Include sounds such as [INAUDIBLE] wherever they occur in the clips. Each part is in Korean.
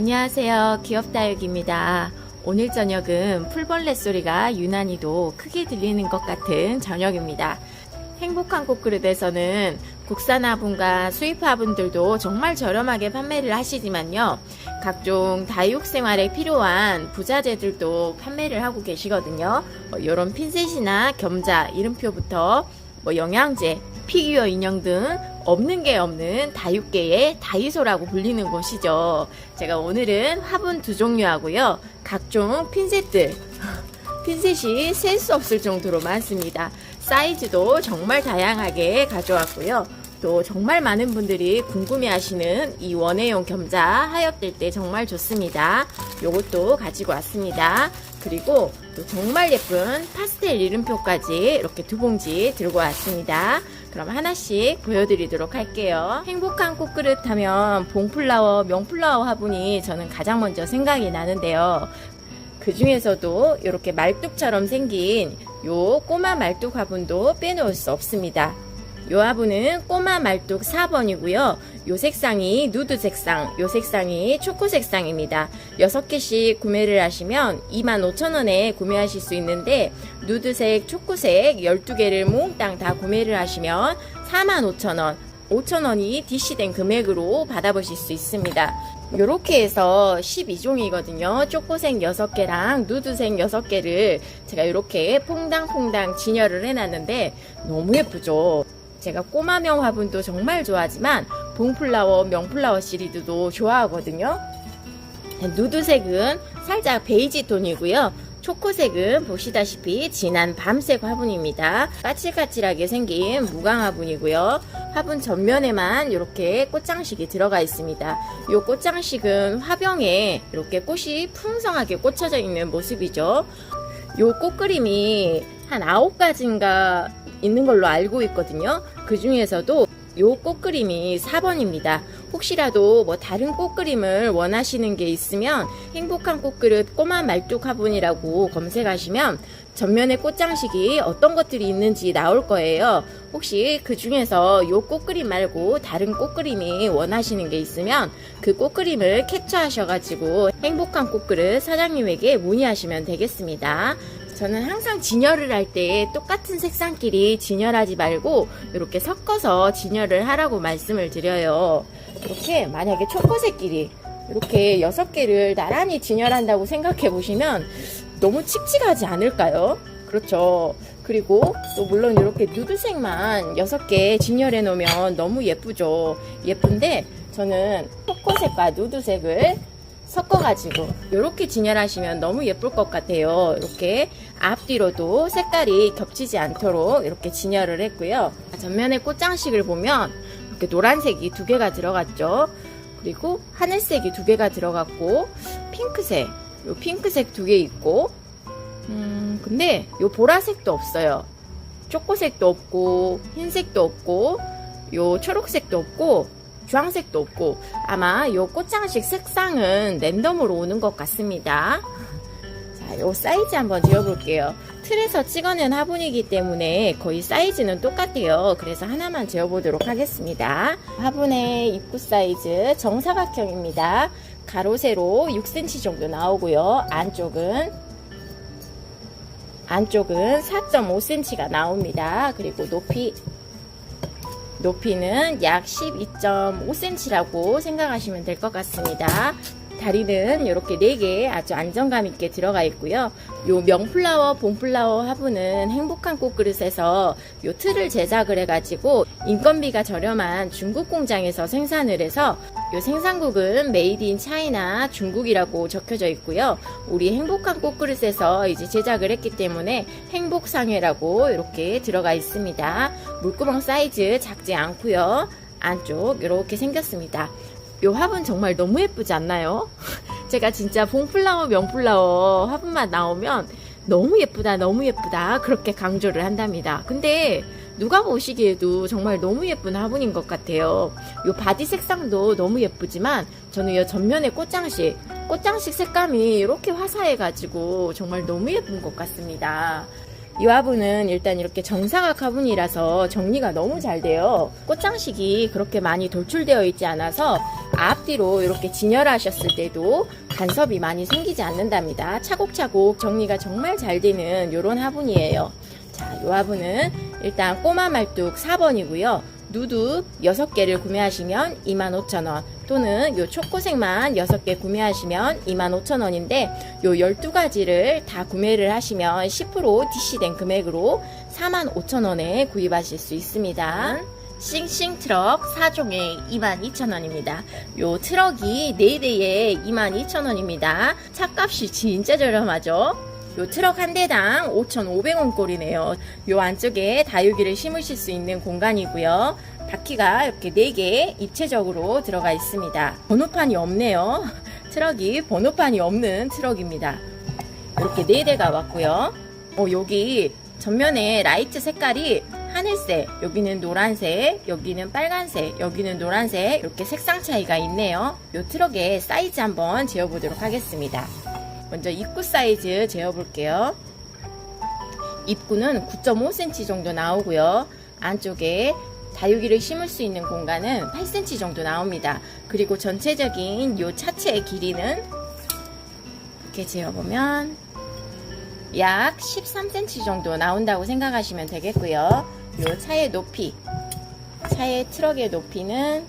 안녕하세요. 기업다육입니다. 오늘 저녁은 풀벌레 소리가 유난히도 크게 들리는 것 같은 저녁입니다. 행복한 꽃그릇에서는 국산 화분과 수입 화분들도 정말 저렴하게 판매를 하시지만요. 각종 다육 생활에 필요한 부자재들도 판매를 하고 계시거든요. 이런 핀셋이나 겸자, 이름표부터 뭐 영양제, 피규어 인형 등 없는 게 없는 다육계의 다이소라고 불리는 곳이죠. 제가 오늘은 화분 두 종류하고요. 각종 핀셋들. [LAUGHS] 핀셋이 셀 수 없을 정도로 많습니다. 사이즈도 정말 다양하게 가져왔고요. 또 정말 많은 분들이 궁금해 하시는 이 원예용 겸자 하엽될 때 정말 좋습니다. 요것도 가지고 왔습니다. 그리고 또 정말 예쁜 파스텔 이름표까지 이렇게 두 봉지 들고 왔습니다. 그럼 하나씩 보여드리도록 할게요. 행복한 꽃그릇 하면 봉플라워, 명플라워 화분이 저는 가장 먼저 생각이 나는데요. 그 중에서도 이렇게 말뚝처럼 생긴 요 꼬마 말뚝 화분도 빼놓을 수 없습니다. 요 화분은 꼬마 말뚝 4번이고요. 요 색상이 누드 색상, 요 색상이 초코 색상입니다. 6개씩 구매를 하시면 25,000원에 구매하실 수 있는데 누드색, 초코색 12개를 몽땅 다 구매를 하시면 45,000원, 5,000원이 DC된 금액으로 받아보실 수 있습니다. 요렇게 해서 12종이거든요. 초코색 6개랑 누드색 6개를 제가 이렇게 퐁당퐁당 진열을 해놨는데 너무 예쁘죠? 제가 꼬마명 화분도 정말 좋아하지만 봉플라워, 명플라워 시리즈도 좋아하거든요. 누드색은 살짝 베이지 톤이고요. 초코색은 보시다시피 진한 밤색 화분입니다. 까칠까칠하게 생긴 무광 화분이고요. 화분 전면에만 이렇게 꽃장식이 들어가 있습니다. 이 꽃장식은 화병에 이렇게 꽃이 풍성하게 꽂혀져 있는 모습이죠. 이 꽃그림이 한 9가지인가 있는 걸로 알고 있거든요. 그 중에서도 요 꽃그림이 4번입니다. 혹시라도 뭐 다른 꽃그림을 원하시는 게 있으면 행복한 꽃그릇 꼬마 말뚝 화분이라고 검색하시면 전면에 꽃장식이 어떤 것들이 있는지 나올 거예요. 혹시 그 중에서 요 꽃그림 말고 다른 꽃그림이 원하시는 게 있으면 그 꽃그림을 캡처하셔가지고 행복한 꽃그릇 사장님에게 문의하시면 되겠습니다. 저는 항상 진열을 할 때 똑같은 색상끼리 진열하지 말고 이렇게 섞어서 진열을 하라고 말씀을 드려요. 이렇게 만약에 초코색끼리 이렇게 여섯 개를 나란히 진열한다고 생각해 보시면 너무 칙칙하지 않을까요? 그렇죠. 그리고 또 물론 이렇게 누드색만 여섯 개 진열해 놓으면 너무 예쁘죠. 예쁜데 저는 초코색과 누드색을 섞어가지고 이렇게 진열하시면 너무 예쁠 것 같아요. 이렇게 앞뒤로도 색깔이 겹치지 않도록 이렇게 진열을 했고요. 전면에 꽃장식을 보면 이렇게 노란색이 두 개가 들어갔죠. 그리고 하늘색이 두 개가 들어갔고 핑크색, 요 핑크색 두 개 있고 음 근데 요 보라색도 없어요. 초코색도 없고 흰색도 없고 요 초록색도 없고 주황색도 없고 아마 요 꽃장식 색상은 랜덤으로 오는 것 같습니다. 자, 요 사이즈 한번 재어볼게요. 틀에서 찍어낸 화분이기 때문에 거의 사이즈는 똑같아요. 그래서 하나만 재어보도록 하겠습니다. 화분의 입구 사이즈 정사각형입니다. 가로 세로 6cm 정도 나오고요. 안쪽은 안쪽은 4.5cm가 나옵니다. 그리고 높이 높이는 약 12.5cm라고 생각하시면 될 것 같습니다. 다리는 이렇게 4개 아주 안정감 있게 들어가 있고요. 요 명플라워, 봉플라워 화분은 행복한 꽃그릇에서 요 틀을 제작을 해가지고 인건비가 저렴한 중국 공장에서 생산을 해서 요 생산국은 메이드 인 차이나 중국이라고 적혀져 있고요. 우리 행복한 꽃그릇에서 이제 제작을 했기 때문에 행복상회라고 이렇게 들어가 있습니다. 물구멍 사이즈 작지 않고요. 안쪽 이렇게 생겼습니다. 요 화분 정말 너무 예쁘지 않나요? [LAUGHS] 제가 진짜 봉플라워, 명플라워 화분만 나오면 너무 예쁘다, 너무 예쁘다 그렇게 강조를 한답니다. 근데 누가 보시기에도 정말 너무 예쁜 화분인 것 같아요. 요 바디 색상도 너무 예쁘지만 저는 이 전면의 꽃장식, 꽃장식 색감이 이렇게 화사해가지고 정말 너무 예쁜 것 같습니다. 이 화분은 일단 이렇게 정사각 화분이라서 정리가 너무 잘 돼요. 꽃장식이 그렇게 많이 돌출되어 있지 않아서 앞뒤로 이렇게 진열하셨을 때도 간섭이 많이 생기지 않는답니다. 차곡차곡 정리가 정말 잘 되는 이런 화분이에요. 자, 이 화분은 일단 꼬마 말뚝 4번이고요. 누드 6개를 구매하시면 25,000원 또는 요 초코색만 6개 구매하시면 25,000원인데 요 12가지를 다 구매를 하시면 10% DC된 금액으로 45,000원에 구입하실 수 있습니다. 싱싱 트럭 4종에 22,000원입니다. 요 트럭이 4대에 22,000원입니다. 차값이 진짜 저렴하죠? 요 트럭 한 대당 5,500원 꼴이네요. 요 안쪽에 다육이를 심으실 수 있는 공간이고요. 바퀴가 이렇게 4개 입체적으로 들어가 있습니다. 번호판이 없네요. [LAUGHS] 트럭이 번호판이 없는 트럭입니다. 이렇게 4대가 왔고요. 어, 여기 전면에 라이트 색깔이 하늘색, 여기는 노란색, 여기는 빨간색, 여기는 노란색 이렇게 색상 차이가 있네요. 요 트럭의 사이즈 한번 재어보도록 하겠습니다. 먼저 입구 사이즈 재어볼게요. 입구는 9.5cm 정도 나오고요. 안쪽에 다육이를 심을 수 있는 공간은 8cm 정도 나옵니다. 그리고 전체적인 요 차체의 길이는 이렇게 재어보면 약 13cm 정도 나온다고 생각하시면 되겠고요. 요 차의 높이, 차의 트럭의 높이는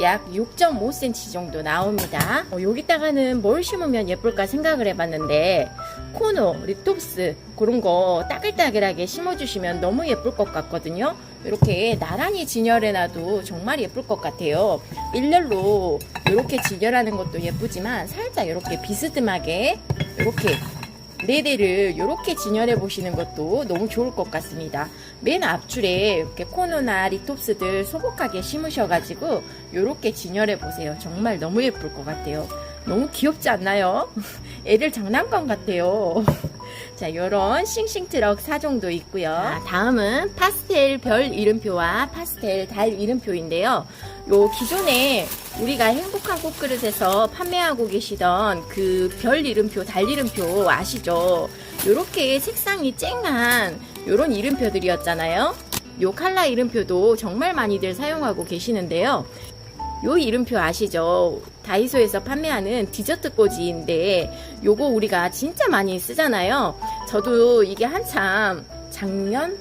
약 6.5cm 정도 나옵니다. 어, 여기다가는 뭘 심으면 예쁠까 생각을 해봤는데 코노, 리톱스 그런 거 따글따글하게 심어주시면 너무 예쁠 것 같거든요. 이렇게 나란히 진열해놔도 정말 예쁠 것 같아요. 일렬로 이렇게 진열하는 것도 예쁘지만 살짝 이렇게 비스듬하게 이렇게 네 대를 이렇게 진열해 보시는 것도 너무 좋을 것 같습니다. 맨 앞줄에 이렇게 코너나 리톱스들 소복하게 심으셔가지고 이렇게 진열해 보세요. 정말 너무 예쁠 것 같아요. 너무 귀엽지 않나요? [LAUGHS] 애들 장난감 같아요. [LAUGHS] 자, 요런 싱싱 트럭 4종도 있고요. 자, 다음은 파스텔 별 이름표와 파스텔 달 이름표인데요. 요 기존에 우리가 행복한 꽃그릇에서 판매하고 계시던 그 별 이름표, 달 이름표 아시죠? 요렇게 색상이 쨍한 요런 이름표들이었잖아요. 요 칼라 이름표도 정말 많이들 사용하고 계시는데요. 요 이름표 아시죠? 다이소에서 판매하는 디저트 꼬지인데 요거 우리가 진짜 많이 쓰잖아요. 저도 이게 한참 작년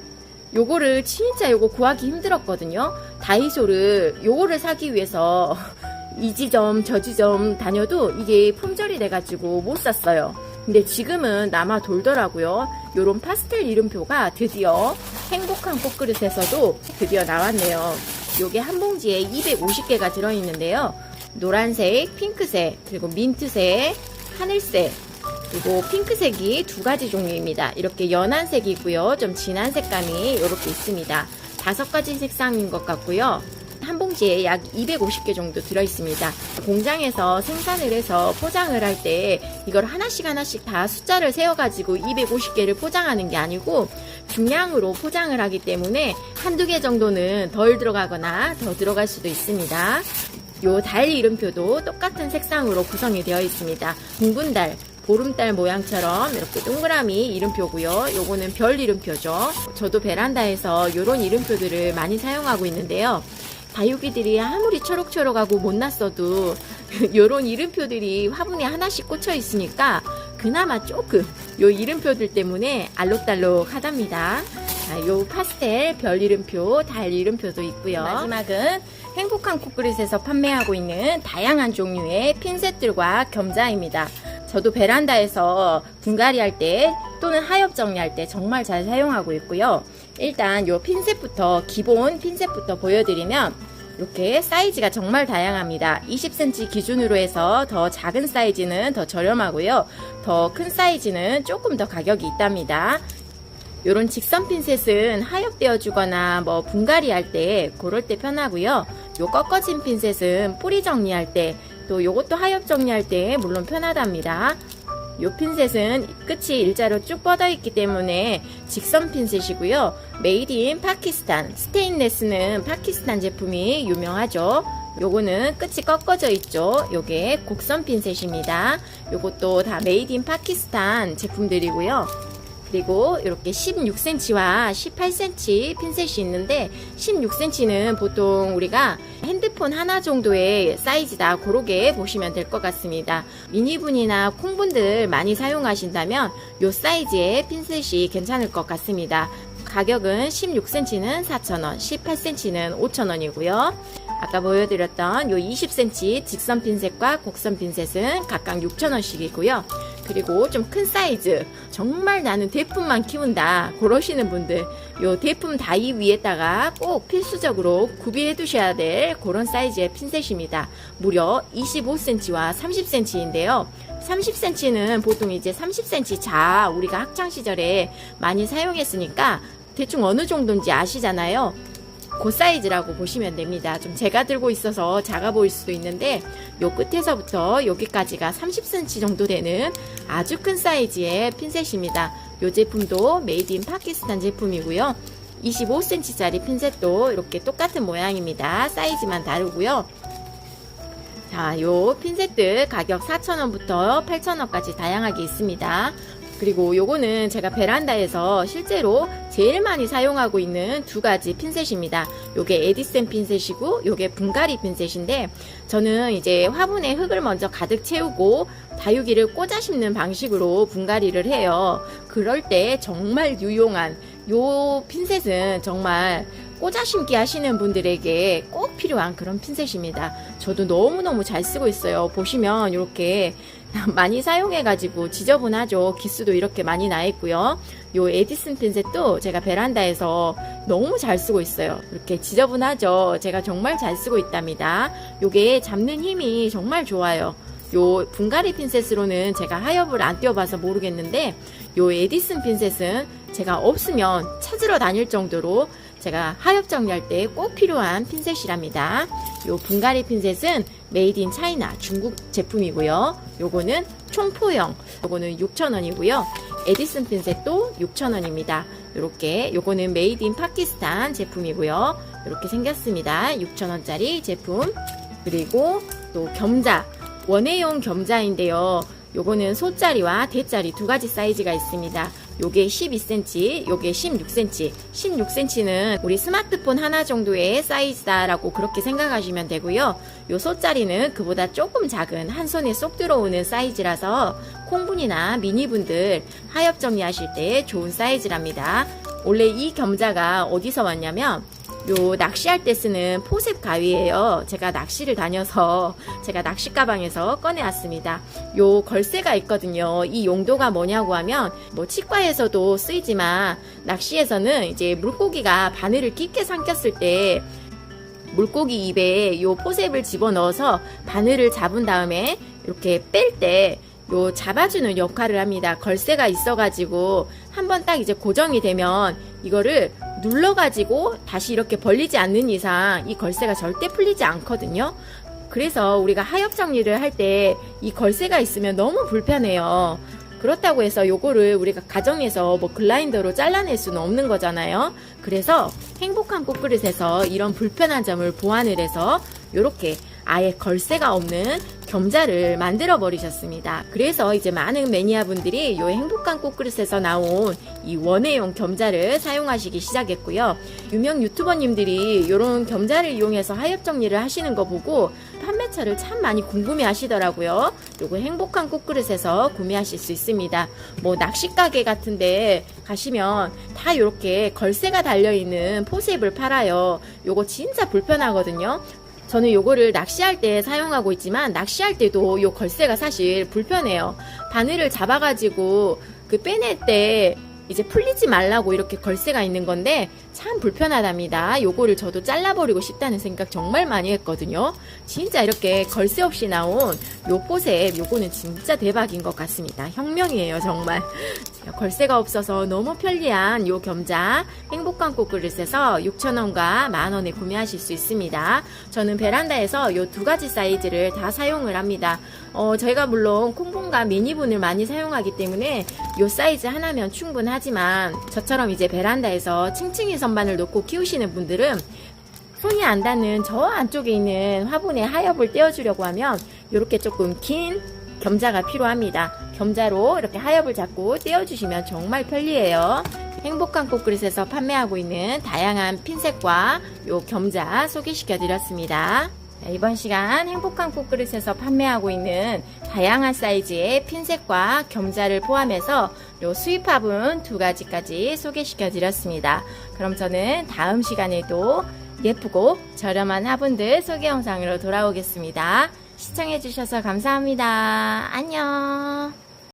요거를 진짜 요거 구하기 힘들었거든요. 다이소를 요거를 사기 위해서 [LAUGHS] 이 지점 저 지점 다녀도 이게 품절이 돼가지고 못 샀어요. 근데 지금은 남아 돌더라고요. 요런 파스텔 이름표가 드디어 행복한 꽃그릇에서도 드디어 나왔네요. 요게 한 봉지에 250개가 들어있는데요. 노란색, 핑크색, 그리고 민트색, 하늘색, 그리고 핑크색이 두 가지 종류입니다. 이렇게 연한 색이 있고요. 좀 진한 색감이 이렇게 있습니다. 다섯 가지 색상인 것 같고요. 한 봉지에 약 250개 정도 들어있습니다. 공장에서 생산을 해서 포장을 할 때 이걸 하나씩 하나씩 다 숫자를 세워가지고 250개를 포장하는 게 아니고 중량으로 포장을 하기 때문에 한두 개 정도는 덜 들어가거나 더 들어갈 수도 있습니다. 요 달 이름표도 똑같은 색상으로 구성이 되어 있습니다. 둥근 달, 보름달 모양처럼 이렇게 동그라미 이름표고요. 요거는 별 이름표죠. 저도 베란다에서 요런 이름표들을 많이 사용하고 있는데요. 다육이들이 아무리 초록초록하고 못났어도 [LAUGHS] 요런 이름표들이 화분에 하나씩 꽂혀 있으니까 그나마 조금 요 이름표들 때문에 알록달록 하답니다. 자, 요 파스텔 별 이름표, 달 이름표도 있고요. 마지막은 행복한 코그릿에서 판매하고 있는 다양한 종류의 핀셋들과 겸자입니다. 저도 베란다에서 분갈이 할 때 또는 하엽 정리할 때 정말 잘 사용하고 있고요. 일단 요 핀셋부터 기본 핀셋부터 보여드리면 이렇게 사이즈가 정말 다양합니다. 20cm 기준으로 해서 더 작은 사이즈는 더 저렴하고요. 더 큰 사이즈는 조금 더 가격이 있답니다. 요런 직선 핀셋은 하엽되어 주거나 뭐 분갈이 할 때 그럴 때 편하고요. 요 꺾어진 핀셋은 뿌리 정리할 때 또 요것도 하엽 정리할 때 물론 편하답니다. 요 핀셋은 끝이 일자로 쭉 뻗어 있기 때문에 직선 핀셋이고요. 메이드 인 파키스탄 스테인레스는 파키스탄 제품이 유명하죠. 요거는 끝이 꺾어져 있죠. 요게 곡선 핀셋입니다. 요것도 다 메이드 인 파키스탄 제품들이고요. 그리고 이렇게 16cm와 18cm 핀셋이 있는데 16cm는 보통 우리가 핸드폰 하나 정도의 사이즈다 그러게 보시면 될 것 같습니다. 미니분이나 콩분들 많이 사용하신다면 이 사이즈의 핀셋이 괜찮을 것 같습니다. 가격은 16cm는 4,000원, 18cm는 5,000원이고요. 아까 보여드렸던 요 20cm 직선 핀셋과 곡선 핀셋은 각각 6,000원씩이고요. 그리고 좀 큰 사이즈, 정말 나는 대품만 키운다. 그러시는 분들, 요 대품 다이 위에다가 꼭 필수적으로 구비해 두셔야 될 그런 사이즈의 핀셋입니다. 무려 25cm와 30cm인데요. 30cm는 보통 이제 30cm 자 우리가 학창 시절에 많이 사용했으니까 대충 어느 정도인지 아시잖아요. 그 사이즈라고 보시면 됩니다. 좀 제가 들고 있어서 작아 보일 수도 있는데 요 끝에서부터 여기까지가 30cm 정도 되는 아주 큰 사이즈의 핀셋입니다. 요 제품도 메이드 인 파키스탄 제품이고요. 25cm짜리 핀셋도 이렇게 똑같은 모양입니다. 사이즈만 다르고요. 자, 요 핀셋들 가격 4,000원부터 8,000원까지 다양하게 있습니다. 그리고 요거는 제가 베란다에서 실제로 제일 많이 사용하고 있는 두 가지 핀셋입니다. 요게 에디슨 핀셋이고 요게 분갈이 핀셋인데 저는 이제 화분에 흙을 먼저 가득 채우고 다육이를 꽂아 심는 방식으로 분갈이를 해요. 그럴 때 정말 유용한 요 핀셋은 정말 꽂아 심기 하시는 분들에게 꼭 필요한 그런 핀셋입니다. 저도 너무너무 잘 쓰고 있어요. 보시면 이렇게 [LAUGHS] 많이 사용해가지고 지저분하죠. 기스도 이렇게 많이 나 있고요. 요 에디슨 핀셋도 제가 베란다에서 너무 잘 쓰고 있어요. 이렇게 지저분하죠. 제가 정말 잘 쓰고 있답니다. 요게 잡는 힘이 정말 좋아요. 요 분갈이 핀셋으로는 제가 하엽을 안 띄워봐서 모르겠는데 요 에디슨 핀셋은 제가 없으면 찾으러 다닐 정도로 제가 하엽 정리할 때 꼭 필요한 핀셋이랍니다. 요 분갈이 핀셋은 메이드 인 차이나 중국 제품이고요. 요거는 총포형, 요거는 6,000원이고요. 에디슨 핀셋도 6,000원입니다. 요렇게 요거는 메이드 인 파키스탄 제품이고요. 이렇게 생겼습니다. 6,000원짜리 제품. 그리고 또 겸자, 원예용 겸자인데요. 요거는 소짜리와 대짜리 두 가지 사이즈가 있습니다. 요게 12cm, 요게 16cm. 16cm는 우리 스마트폰 하나 정도의 사이즈다라고 그렇게 생각하시면 되고요. 요 소짜리는 그보다 조금 작은 한 손에 쏙 들어오는 사이즈라서 콩분이나 미니분들 하엽 정리하실 때 좋은 사이즈랍니다. 원래 이 겸자가 어디서 왔냐면 요 낚시할 때 쓰는 포셉 가위예요. 제가 낚시를 다녀서 제가 낚시 가방에서 꺼내왔습니다. 요 걸쇠가 있거든요. 이 용도가 뭐냐고 하면 뭐 치과에서도 쓰이지만 낚시에서는 이제 물고기가 바늘을 깊게 삼켰을 때 물고기 입에 요 포셉을 집어넣어서 바늘을 잡은 다음에 이렇게 뺄때 요 잡아주는 역할을 합니다. 걸쇠가 있어가지고 한번 딱 이제 고정이 되면 이거를 눌러가지고 다시 이렇게 벌리지 않는 이상 이 걸쇠가 절대 풀리지 않거든요. 그래서 우리가 하엽 정리를 할 때 이 걸쇠가 있으면 너무 불편해요. 그렇다고 해서 요거를 우리가 가정에서 뭐 글라인더로 잘라낼 수는 없는 거잖아요. 그래서 행복한 꽃그릇에서 이런 불편한 점을 보완을 해서 요렇게 아예 걸쇠가 없는 겸자를 만들어 버리셨습니다. 그래서 이제 많은 매니아분들이 요 행복한 꽃그릇에서 나온 이 원예용 겸자를 사용하시기 시작했고요. 유명 유튜버님들이 이런 겸자를 이용해서 하엽 정리를 하시는 거 보고 판매처를 참 많이 궁금해 하시더라고요. 요거 행복한 꽃그릇에서 구매하실 수 있습니다. 뭐 낚시 가게 같은데 가시면 다 이렇게 걸쇠가 달려 있는 포셉을 팔아요. 요거 진짜 불편하거든요. 저는 요거를 낚시할 때 사용하고 있지만 낚시할 때도 요 걸쇠가 사실 불편해요. 바늘을 잡아가지고 그 빼낼 때 이제 풀리지 말라고 이렇게 걸쇠가 있는 건데 참 불편하답니다. 요거를 저도 잘라버리고 싶다는 생각 정말 많이 했거든요. 진짜 이렇게 걸쇠 없이 나온 요 포셉 요거는 진짜 대박인 것 같습니다. 혁명이에요 정말. 걸쇠가 없어서 너무 편리한 요 겸자 행복한 꽃그릇에서 6,000원과 만원에 구매하실 수 있습니다. 저는 베란다에서 요 두 가지 사이즈를 다 사용을 합니다. 어, 저희가 물론 콩분과 미니분을 많이 사용하기 때문에 요 사이즈 하나면 충분하지만 저처럼 이제 베란다에서 층층이 선반을 놓고 키우시는 분들은 손이 안 닿는 저 안쪽에 있는 화분에 하엽을 떼어주려고 하면 이렇게 조금 긴 겸자가 필요합니다. 겸자로 이렇게 하엽을 잡고 떼어주시면 정말 편리해요. 행복한 꽃그릇에서 판매하고 있는 다양한 핀셋과 요 겸자 소개시켜 드렸습니다. 자, 이번 시간 행복한 꽃그릇에서 판매하고 있는 다양한 사이즈의 핀셋과 겸자를 포함해서 요 수입화분 두 가지까지 소개시켜 드렸습니다. 그럼 저는 다음 시간에도 예쁘고 저렴한 화분들 소개 영상으로 돌아오겠습니다. 시청해 주셔서 감사합니다. 안녕.